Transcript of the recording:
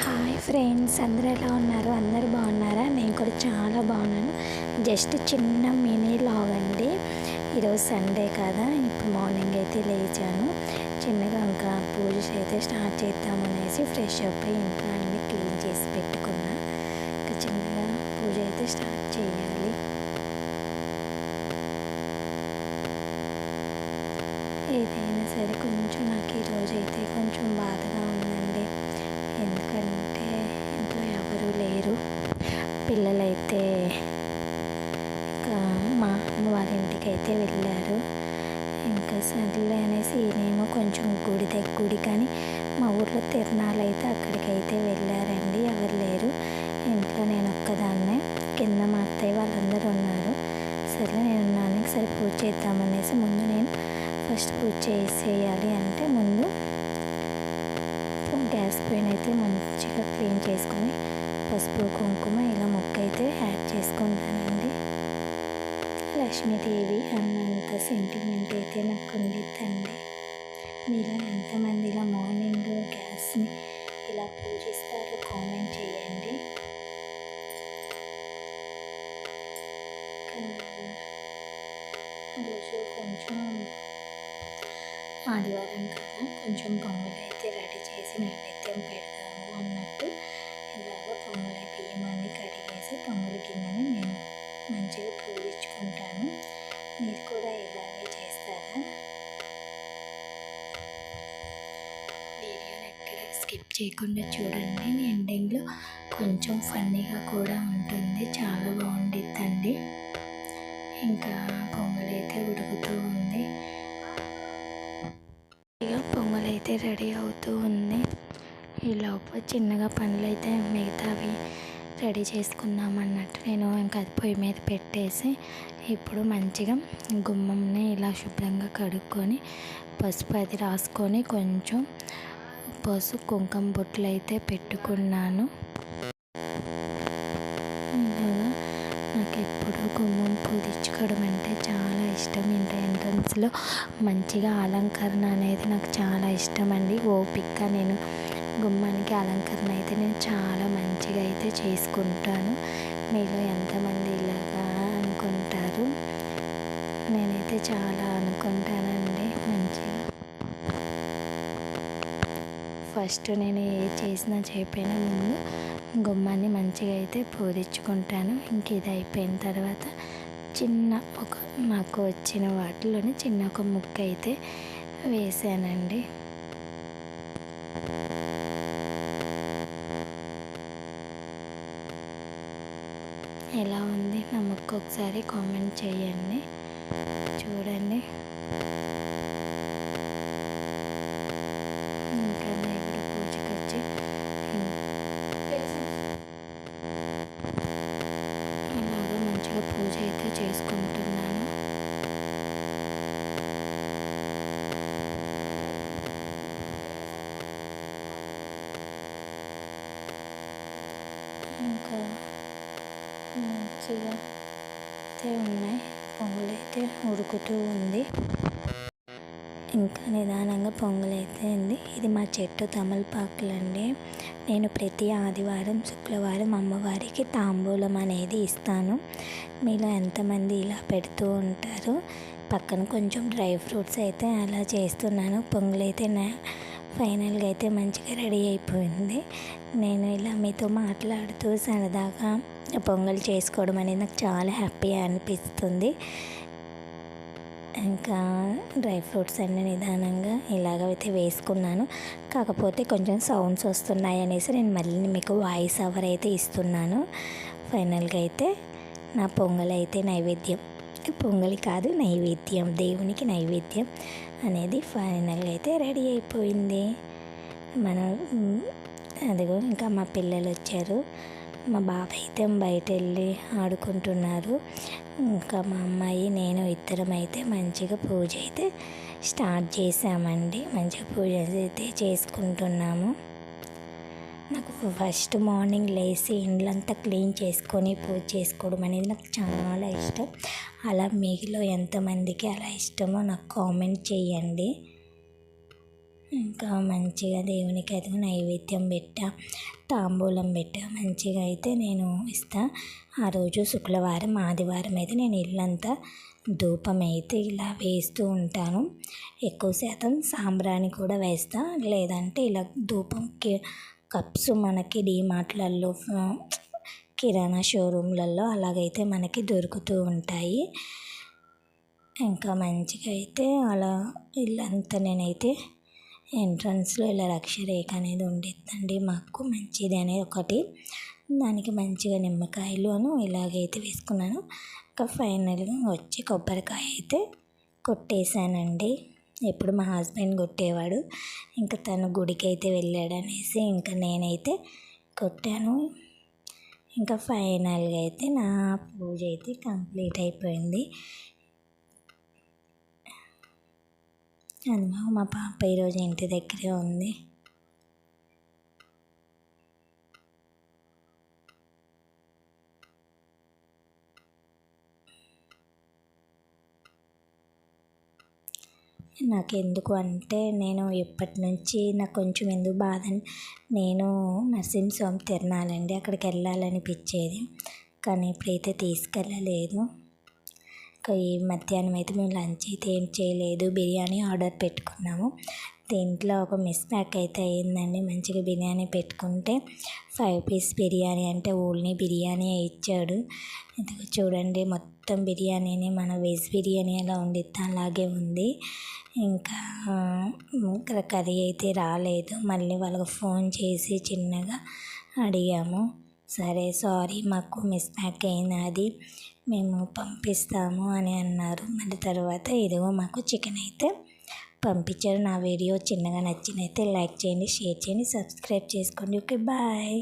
Hi friends అందరూ ఎలా ఉన్నారు? అందరూ బాగున్నారా? నేను కూడా చాలా బాగున్నాను. జస్ట్ చిన్న మినీ లాగ్ అండి. ఈరోజు సండే కదా ఇప్పుడు మార్నింగ్ అయితే లేచాను. చిన్నగా ఇంకా పూజ అయితే స్టార్ట్ చేద్దామనేసి ఫ్రెష్ అప్ అయ్యి ఇంట్లో అన్ని క్లీన్ చేసి పెట్టుకున్నా. ఇంకా చిన్నగా పూజ అయితే స్టార్ట్ చేయాలి. సర్లే అనేసి నేను కొంచెం గుడి దగ్గర గుడి కానీ మా ఊర్లో తిరణాలు అయితే అక్కడికైతే వెళ్ళారండి. ఎవరు లేరు. ఇంట్లో నేను ఒక్కదాన్నే. కింద మా అత్తయ్య వాళ్ళందరూ ఉన్నారు. సరే నేను నాన్నకి సరే పూజ చేద్దామనేసి ముందు నేను ఫస్ట్ పూజ చేసేయాలి అంటే ముందు గ్యాస్ పైన అయితే మంచిగా క్లీన్ చేసుకొని పసుపు కుంకుమ ఇలా మొక్క అయితే యాడ్ చేసుకుంటానండి. లక్ష్మీదేవి అన్నంత సెంటిమెంట్ అయితే నాకు ఉండిద్దండి మీలో ఎంతమంది ఇలా మార్నింగ్ గ్యాస్ని ఇలా పూజిస్తారు కామెంట్ చేయండి. రోజు కొంచెం ఆదివారం కదా కొంచెం బొమ్మలు అయితే రెడీ చేసి నైవేద్యం పెడతాను. చేయకుండా చూడండి. ఎండింగ్లో కొంచెం ఫన్నీగా కూడా ఉంటుంది. చాలా బాగుండిద్దండి. ఇంకా పొంగలైతే ఉడుకుతూ ఉంది. ఇక పొంగలైతే రెడీ అవుతూ ఉంది. ఈ లోపల చిన్నగా పనులు అయితే మిగతావి రెడీ చేసుకుందాం అన్నట్టు నేను ఇంకా అది పొయ్యి మీద పెట్టేసి ఇప్పుడు మంచిగా గుమ్మంని ఇలా శుభ్రంగా కడుక్కొని పసుపు అది రాసుకొని కొంచెం పసుపు కుంకుమ బొట్లు అయితే పెట్టుకున్నాను. నాకు ఎప్పుడు గుమ్మం పూజించుకోవడం అంటే చాలా ఇష్టం. ఇంటి ఎంట్రన్స్లో మంచిగా అలంకరణ అనేది నాకు చాలా ఇష్టం అండి ఓపిక్గా నేను గుమ్మానికి అలంకరణ అయితే నేను చాలా మంచిగా అయితే చేసుకుంటాను. మీలో ఎంతమంది ఇలాగా అనుకుంటారు? నేనైతే చాలా అనుకుంటాను. ఫస్ట్ నేను ఏ చేసినా చేయకపోయినా ముందు గుమ్మాన్ని మంచిగా అయితే పూరించుకుంటాను. ఇంక ఇది అయిపోయిన తర్వాత చిన్న ఒక నాకు వచ్చిన వాటిలోనే చిన్న ఒక ముక్క అయితే వేసానండి. ఎలా ఉంది? నా ముక్క ఒకసారి కామెంట్ చేయండి. చూడండి ఇంకా దేవుడి పూజకి వచ్చి ఇలాగా మంచిగా పూజ అయితే చేసుకుంటున్నాను? ఇంకా మంచిగా అయితే ఉన్నాయి. పొంగల్ అయితే ఉడుకుతూ ఉంది. ఇంకా నిదానంగా పొంగల్ ఉంది ఇది మా చెట్టు తమలపాకులు అండి నేను ప్రతి ఆదివారం శుక్రవారం అమ్మవారికి తాంబూలం అనేది ఇస్తాను. మీలో ఎంతమంది ఇలా పెడుతూ ఉంటారు పక్కన కొంచెం డ్రై ఫ్రూట్స్ అయితే అలా చేస్తున్నాను. పొంగలైతే నా ఫైనల్గా అయితే మంచిగా రెడీ అయిపోయింది. నేను ఇలా మీతో మాట్లాడుతూ సరదాగా పొంగల్ చేసుకోవడం అనేది నాకు చాలా హ్యాపీగా అనిపిస్తుంది. ఇంకా డ్రై ఫ్రూట్స్ అన్ని నిదానంగా ఇలాగైతే వేసుకున్నాను. కాకపోతే కొంచెం సౌండ్స్ వస్తున్నాయి అనేసి నేను మళ్ళీ మీకు వాయిస్ ఓవర్ అయితే ఇస్తున్నాను. ఫైనల్గా అయితే నా పొంగల్ అయితే నైవేద్యం. పొంగలి కాదు నైవేద్యం. దేవునికి నైవేద్యం అనేది ఫైనల్గా అయితే రెడీ అయిపోయింది. మనం అదిగో ఇంకా మా పిల్లలు వచ్చారు. మా బాబాయ్ అయితే బయట వెళ్ళి ఆడుకుంటున్నారు. ఇంకా మా అమ్మాయి నేను ఇద్దరం అయితే మంచిగా పూజ అయితే స్టార్ట్ చేసామండి మంచిగా పూజ అయితే చేసుకుంటున్నాము. నాకు ఫస్ట్ మార్నింగ్ లేచి ఇండ్లంతా క్లీన్ చేసుకొని పూజ చేసుకోవడం అనేది నాకు చాలా ఇష్టం. అలా మీలో ఎంతమందికి అలా ఇష్టమో నాకు కామెంట్ చేయండి. ఇంకా మంచిగా దేవునికి అయితే నైవేద్యం పెట్టా తాంబూలం పెట్టా మంచిగా అయితే నేను ఇస్తా. ఆ రోజు శుక్రవారం ఆదివారం అయితే నేను ఇల్లంతా ధూపం అయితే ఇలా వేస్తూ ఉంటాను. ఎక్కువ శాతం సాంబ్రాణి కూడా వేస్తా. లేదంటే ఇలా ధూపంకి కప్స్ మనకి డీమార్ట్లలో కిరాణా షోరూమ్లలో అలాగైతే మనకి దొరుకుతూ ఉంటాయి. ఇంకా మంచిగా అయితే అలా ఇల్లంతా నేనైతే ఎంట్రన్స్లో ఇలా రక్షరేఖ అనేది ఉండిద్దండి మాకు మంచిది అనేది ఒకటి. దానికి మంచిగా నిమ్మకాయలు అను ఇలాగైతే వేసుకున్నాను. ఇంకా ఫైనల్గా వచ్చి కొబ్బరికాయ అయితే కొట్టేశానండి. ఎప్పుడు మా హస్బెండ్ కొట్టేవాడు. ఇంకా తను గుడికి అయితే వెళ్ళాడు అనేసి ఇంకా నేనైతే కొట్టాను. ఇంకా ఫైనల్గా అయితే నా పూజ అయితే కంప్లీట్ అయిపోయింది. అదిగో మా పాప ఈరోజు ఇంటి దగ్గరే ఉంది. నాకు ఎందుకు అంటే నేను ఎప్పటి నుంచి నాకు కొంచెం ఎందుకు బాధ నేను నరసింహస్వామి తిరణాలండి అక్కడికి వెళ్ళాలనిపించేది. కానీ ఇప్పుడైతే తీసుకెళ్ళలేదు. ఈ మధ్యాహ్నం అయితే మేము లంచ్ అయితే ఏం చేయలేదు. బిర్యానీ ఆర్డర్ పెట్టుకున్నాము. దీంట్లో ఒక మిస్ ప్యాక్ అయితే అయ్యిందండి. మంచిగా బిర్యానీ పెట్టుకుంటే ఫైవ్ పీస్ బిర్యానీ అంటే ఓన్లీ బిర్యానీ ఇచ్చాడు. ఇదిగో చూడండి మొత్తం బిర్యానీని మన వెజ్ బిర్యానీ ఎలా ఉండిద్దా అలాగే ఉంది. ఇంకా ఇక్కడ కర్రీ అయితే రాలేదు. మళ్ళీ వాళ్ళకి ఫోన్ చేసి చిన్నగా అడిగాము. సరే సారీ మాకు మిస్ అయింది అది. మేము పంపిస్తాము అని అన్నారు. మళ్ళీ తర్వాత ఇదిగో మాకు చికెన్ అయితే పంపించారు. నా వీడియో చిన్నగా నచ్చినైతే లైక్ చేయండి షేర్ చేయండి సబ్స్క్రైబ్ చేసుకోండి. Okay bye.